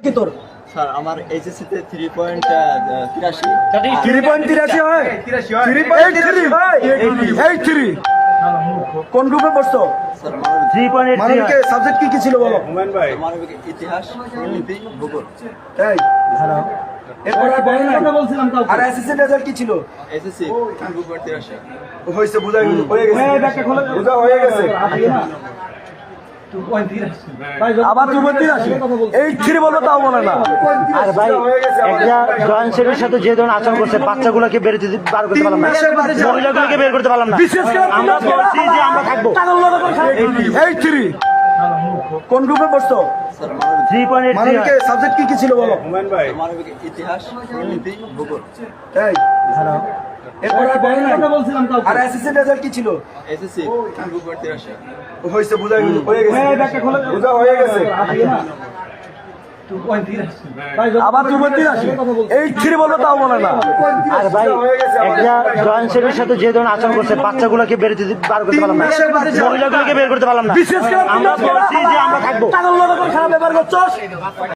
কি তোর? স্যার আমার এইচএসসি তে হয়? কোন গ্রুপে পড়ছো? মানবিক সাবজেক্ট কি কি ছিল বলো? মানবিক ইতিহাস লিপি ভূগোল। এই। এরপর আর বলো না। আর এসএসসি রেজাল্ট কি ছিল? হয়েছে বুঝা গেছে হয়ে গেছে বুঝা হয়ে গেছে। আবার টু পয়েন্ট তিরাশি এইট থ্রি বলব তাও বলে না। আর ভাই একটা জয়েন্ট সেটের সাথে যে ধরনের আচরণ করছে বাচ্চাগুলোকে বের দিতে বার করতে পারলাম না। মহিলাগুলোকে বের করতে পারলাম না। বিশেষ করে আমরা বলছি যে আমরা থাকব। Eight three. কোন গ্রুপে পড়ছো? থ্রি পয়েন্ট সাবজেক্ট কি কি ছিল বলো? মানবিক ইতিহাস ভূগোল। আর বলো না এসএসসি রেজাল্ট কি ছিল? এইচএসসি টু পয়েন্ট তিরাশি হয়েছে বুঝা হয়ে গেছে। বুঝা হয়ে গেছে। আবার টু পয়েন্ট তিরাশি? এইট থ্রি বলব তাও বলে না। আর ভাই একটা জয়েন্ট সেটের সাথে যে ধরনের আচরণ করছে বাচ্চাগুলোকে বের দিতে বার করতে পারলাম না। মহিলাগুলোকে বের করতে পারলাম না। আমরা বলছি যে আমরা থাকব। করছ